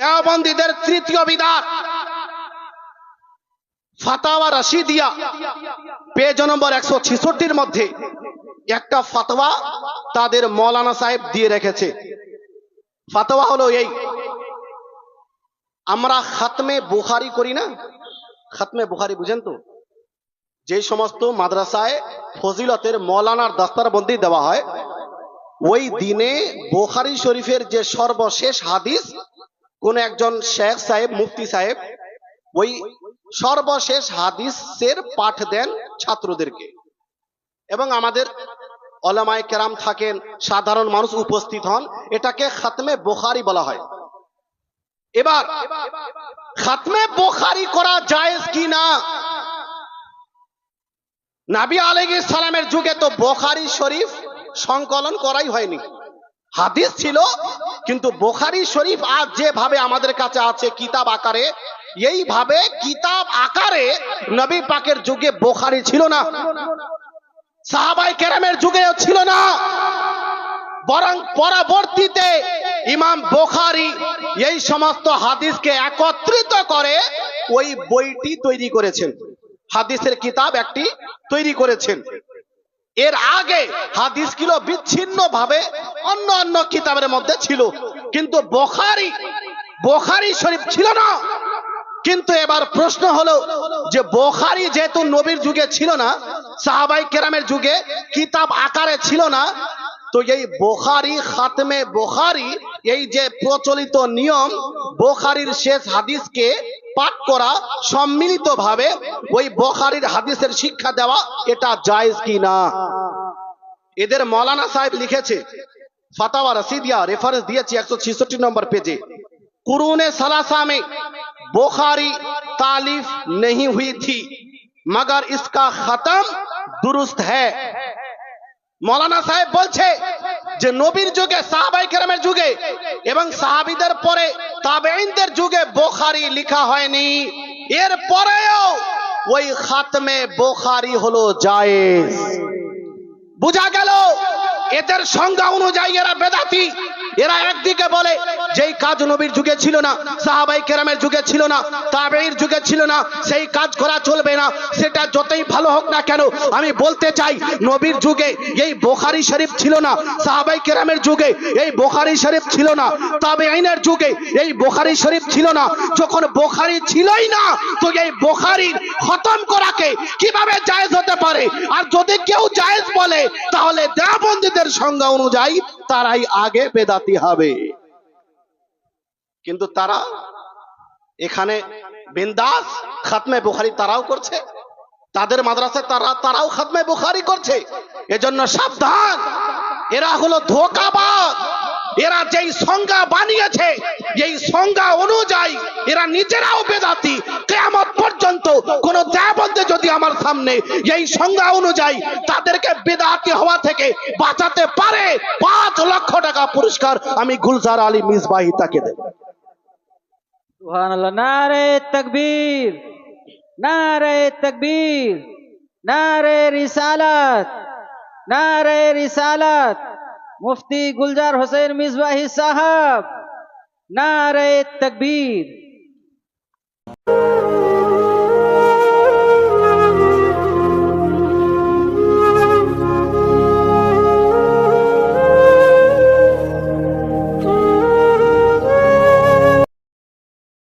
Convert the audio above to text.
দেওবন্দীদের তৃতীয় বিদাত ফাতাওয়া রাশিদিয়া, পেজ নম্বর একশো ছেষট্টির মধ্যে একটা ফাতোয়া তাদের মৌলানা সাহেব দিয়ে রেখেছে। ফাতোয়া হলো এই, আমরা খাতমে বুখারি করি না? খাতমে বুখারি বুঝেন তো? যে সমস্ত মাদ্রাসায় ফজিলতের মৌলানার দাস্তারবন্দি দেওয়া হয়, ওই দিনে বোখারি শরীফের যে সর্বশেষ হাদিস কোন একজন শেখ সাহেব, মুফতি সাহেব, ওই সর্বশেষ হাদিসের পাঠ দেন ছাত্রদেরকে। এবং আমাদের অলামায় কেরাম থাকেন, সাধারণ মানুষ উপস্থিত হন, এটাকে খাতমে বোখারি বলা হয়। এবার, খাতমে বোখারি করা জায়েজ কি না? নাবি সালামের যুগে তো বোখারি শরীফ সংকলন করাই হয়নি। হাদিস ছিল, কিন্তু বোখারি শরীফ আজ যেভাবে আমাদের কাছে আছে কিতাব আকারে, এইভাবে কিতাব আকারে নবী পাকের যুগে বোখারি ছিল না। সাহাবাই কেরামের যুগেও ছিল না। বরং পরবর্তীতে ইমাম বোখারি এই সমস্ত হাদিসকে একত্রিত করে ওই বইটি তৈরি করেছেন। হাদিসের কিতাব একটি তৈরি করেছেন। এর আগে হাদিসগুলো বিচ্ছিন্ন ভাবে অন্য অন্য কিতাবের মধ্যে ছিল। কিন্তু বোখারি বোখারি শরীফ ছিল না। কিন্তু এবার প্রশ্ন হলো যে বোখারি যেহেতু নবীর যুগে ছিল না, সাহাবাই কেরামের যুগে কিতাব আকারে ছিল না, তো এই বোখারি, খাতমে বোখারি এই যে প্রচলিত নিয়ম বোখারির শেষ হাদিসকে পাঠ করা সম্মিলিত ভাবে ওই বোখারির হাদিসের শিক্ষা দেওয়া এটা জায়েজ কি না এদের মৌলানা সাহেব লিখেছে ফাতাওয়া রসিদিয়া রেফারেন্স দিয়েছি একশো ছিষট্টি নম্বর পেজে कुरून सलासा में बुखारी तालीफ नहीं हुई थी मगर इसका खत्म दुरुस्त है মৌলানা সাহেব বলছে যে নবীর যুগে সাহাবাই কেরামের যুগে এবং সাহাবিদের পরে তাবেইনদের যুগে বোখারি লিখা হয়নি। এর পরেও ওই খাতমে বোখারি হলো জায়েজ। বুঝা গেল? এদের সংজ্ঞা অনুযায়ী এরা বেদাতি। এরা একদিকে বলে যেই কাজ নবীর যুগে ছিল না, সাহাবাই কেরামের যুগে ছিল না তাবেইর যুগে ছিল না, সেই কাজ করা চলবে না, সেটা যতই ভালো হোক না কেন, আমি বলতে চাই নবীর যুগে এই বোখারি শরীফ ছিল না, সাহাবাই কেরামের যুগে এই বোখারি শরীফ ছিল না তাবেইনের যুগে এই বোখারি শরীফ ছিল না, যখন বোখারি ছিলই না, তো এই বোখারির খতম করাকে কীভাবে জায়েজ হতে পারে? আর যদি কেউ জায়েজ বলে, তাহলে দেওবন্দীদের সংজ্ঞা অনুযায়ী তারাই আগে বেদাতি হবে। কিন্তু তারা এখানে বিন্দাস খাতমে বুখারি তারাও করছে। তাদের মাদ্রাসায় তারা, তারাও খাতমে বুখারি করছে। এজন্য সাবধান। এরা হলো ধোকাবাজ। এরা যেই সংজ্ঞা বানিয়েছে এই সংজ্ঞা অনুযায়ী এরা নিজেরাও বেদাতি। কেয়ামত পর্যন্ত কোন দেবন্দে যদি আমার সামনে এই সংজ্ঞা অনুযায়ী তাদেরকে বেদাতি হওয়া থেকে বাঁচাতে পারে, পাঁচ লক্ষ টাকা পুরস্কার আমি গুলজার আলী মিসবাহি তাকে দেব। নারে তকবীর নারে তকবীর, নারে রিসালাত নারে রিসালাত। মুফতি গুলজার হোসেন মিসবাহি সাহাব নারে তকবীর